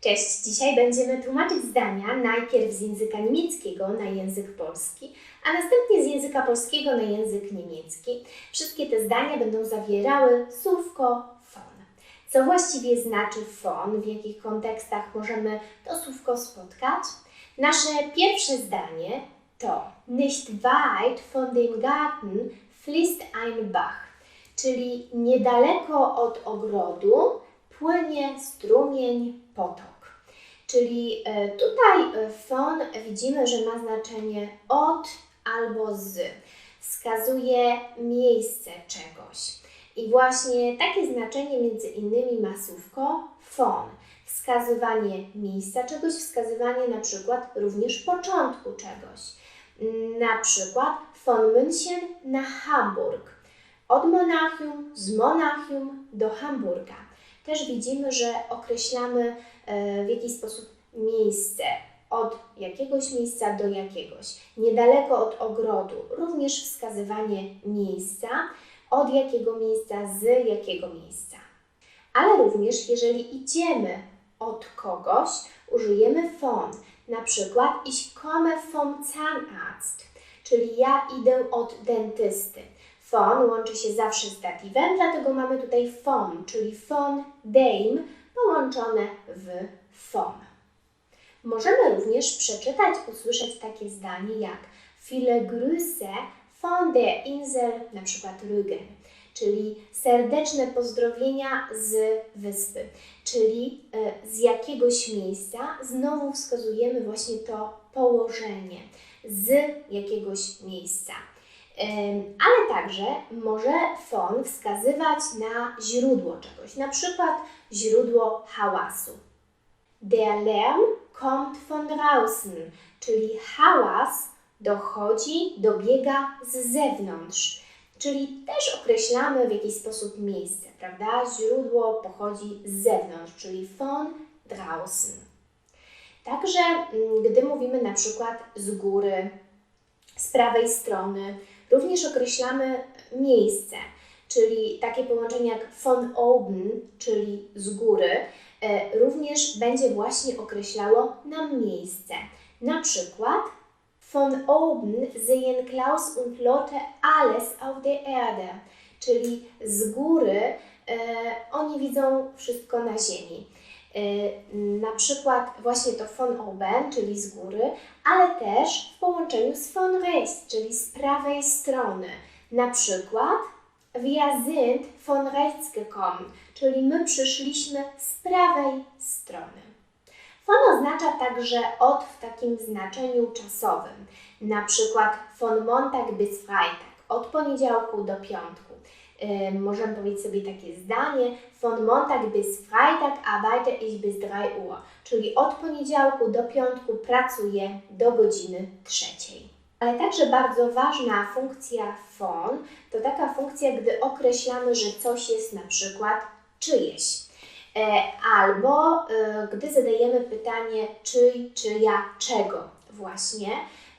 Cześć, dzisiaj będziemy tłumaczyć zdania najpierw z języka niemieckiego na język polski, a następnie z języka polskiego na język niemiecki. Wszystkie te zdania będą zawierały słówko von. Co właściwie znaczy von, w jakich kontekstach możemy to słówko spotkać? Nasze pierwsze zdanie to Nicht weit von dem Garten fließt ein Bach, czyli niedaleko od ogrodu płynie strumień, potok. Czyli e, tutaj e, von widzimy, że ma znaczenie od albo z. Wskazuje miejsce czegoś. I właśnie takie znaczenie między innymi ma słówko von. Wskazywanie miejsca czegoś, wskazywanie na przykład również początku czegoś. Na przykład von München na Hamburg. Od Monachium, z Monachium do Hamburga. Też widzimy, że określamy e, w jakiś sposób miejsce. Od jakiegoś miejsca do jakiegoś. Niedaleko od ogrodu. Również wskazywanie miejsca. Od jakiego miejsca, z jakiego miejsca. Ale również jeżeli idziemy od kogoś, użyjemy von. Na przykład ich komme vom Zahnarzt, czyli ja idę od dentysty. Von łączy się zawsze z datywem, dlatego mamy tutaj von, czyli von dem połączone w vom. Możemy również przeczytać, usłyszeć takie zdanie jak Viele Grüße von der Insel, na przykład Rügen, czyli serdeczne pozdrowienia z wyspy, czyli e, z jakiegoś miejsca. Znowu wskazujemy właśnie to położenie z jakiegoś miejsca. Ale także może von wskazywać na źródło czegoś, na przykład źródło hałasu. Der Lärm kommt von draußen, czyli hałas dochodzi, dobiega z zewnątrz. Czyli też określamy w jakiś sposób miejsce, prawda? Źródło pochodzi z zewnątrz, czyli von draußen. Także mm, gdy mówimy na przykład z góry, z prawej strony, również określamy miejsce, czyli takie połączenie jak von oben, czyli z góry, e, również będzie właśnie określało nam miejsce. Na przykład von oben sehen Klaus und Lotte alles auf der Erde, czyli z góry e, oni widzą wszystko na ziemi. E, na przykład właśnie to von oben, czyli z góry, ale też w połączeniu z von rechts, czyli z prawej strony. Na przykład wir sind von rechts gekommen, czyli my przyszliśmy z prawej strony. Von oznacza także od w takim znaczeniu czasowym. Na przykład von Montag bis Freitag, od poniedziałku do piątku. Możemy powiedzieć sobie takie zdanie: Von Montag bis Freitag arbeite ich bis 3 Uhr, czyli od poniedziałku do piątku pracuję do godziny trzeciej. Ale także bardzo ważna funkcja von to taka funkcja, gdy określamy, że coś jest na przykład czyjeś. E, Albo e, gdy zadajemy pytanie czyj, czyja, czego właśnie,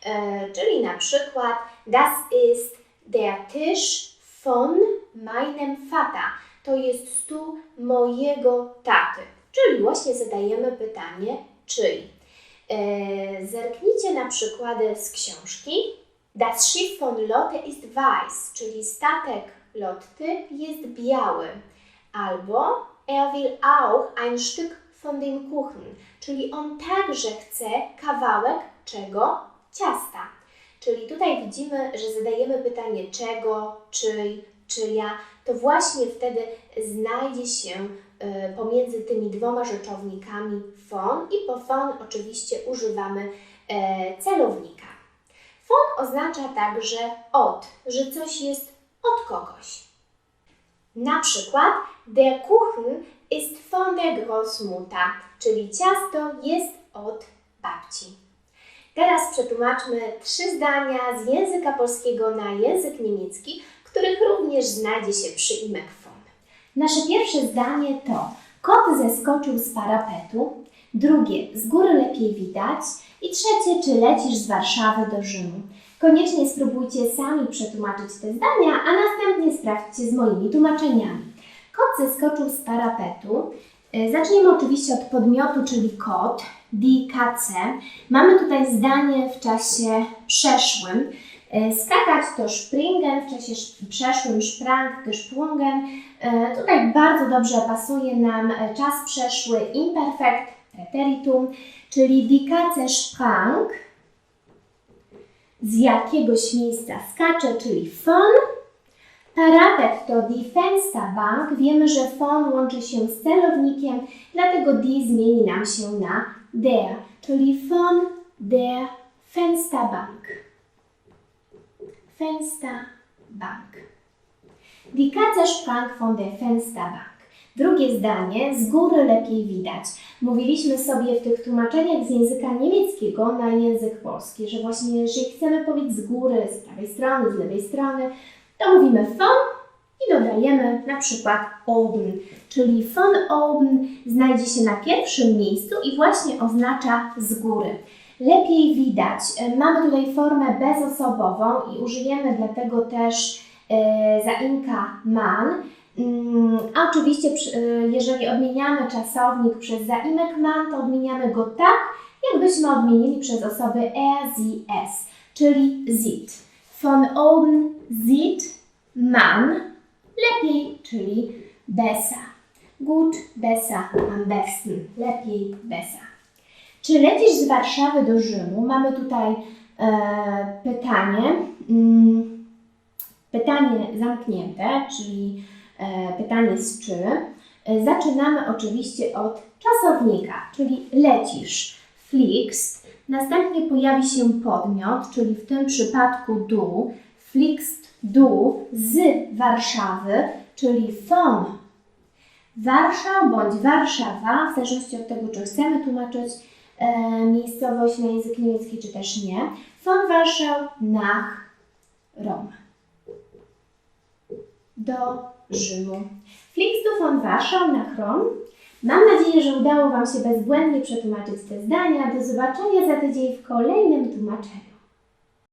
E, czyli na przykład das ist der Tisch von meinem Vater. To jest stół mojego taty. Czyli właśnie zadajemy pytanie czyj. E, Zerknijcie na przykłady z książki. Das Schiff von Lotte ist weiß, czyli statek Lotty jest biały. Albo er will auch ein Stück von dem Kuchen, czyli on także chce kawałek czego? Ciasta. Czyli tutaj widzimy, że zadajemy pytanie czego, czyj, czyja, to właśnie wtedy znajdzie się y, pomiędzy tymi dwoma rzeczownikami von i po von oczywiście używamy e, celownika. Von oznacza także od, że coś jest od kogoś. Na przykład der Kuchen ist von der Großmutter, czyli ciasto jest od babci. Teraz przetłumaczmy trzy zdania z języka polskiego na język niemiecki, których również znajdzie się przyimek von. Nasze pierwsze zdanie to kot zeskoczył z parapetu, drugie z góry lepiej widać i trzecie czy lecisz z Warszawy do Rzymu. Koniecznie spróbujcie sami przetłumaczyć te zdania, a następnie sprawdźcie z moimi tłumaczeniami. Kot zeskoczył z parapetu. E, Zaczniemy oczywiście od podmiotu, czyli kot, die Katze. Mamy tutaj zdanie w czasie przeszłym. E, Skakać to springen, w czasie sz- przeszłym sprang, gesprungen. E, Tutaj bardzo dobrze pasuje nam e, czas przeszły imperfekt preteritum, czyli die Katze sprang, z jakiegoś miejsca skacze, czyli von. Parapet to die Fensterbank. Wiemy, że von łączy się z celownikiem, dlatego die zmieni nam się na der, czyli von der Fensterbank. Fensterbank. Die Katze sprang von der Fensterbank. Drugie zdanie, z góry lepiej widać. Mówiliśmy sobie w tych tłumaczeniach z języka niemieckiego na język polski, że właśnie jeżeli chcemy powiedzieć z góry, z prawej strony, z lewej strony, to mówimy von i dodajemy na przykład oben, czyli von oben znajdzie się na pierwszym miejscu i właśnie oznacza z góry. Lepiej widać. E, Mamy tutaj formę bezosobową i użyjemy dlatego też e, zaimka man. Mm, A oczywiście, e, jeżeli odmieniamy czasownik przez zaimek man, to odmieniamy go tak, jakbyśmy odmienili przez osoby er, sie, es, czyli sieht. Von oben sieht man lepiej, czyli besser. Gut, besser, am besten. Lepiej, besser. Czy lecisz z Warszawy do Rzymu? Mamy tutaj e, pytanie. Mm, pytanie zamknięte, czyli e, pytanie z czy. E, Zaczynamy oczywiście od czasownika, czyli lecisz, fliegst. Następnie pojawi się podmiot, czyli w tym przypadku du. Fliegst du z Warszawy, czyli von Warszał bądź Warszawa, w zależności od tego, czy chcemy tłumaczyć miejscowość na język niemiecki, czy też nie. Von Warszał nach Rom. Do Rzymu. Fliegst du von Warschau nach Rom? Mam nadzieję, że udało Wam się bezbłędnie przetłumaczyć te zdania. Do zobaczenia za tydzień w kolejnym tłumaczeniu.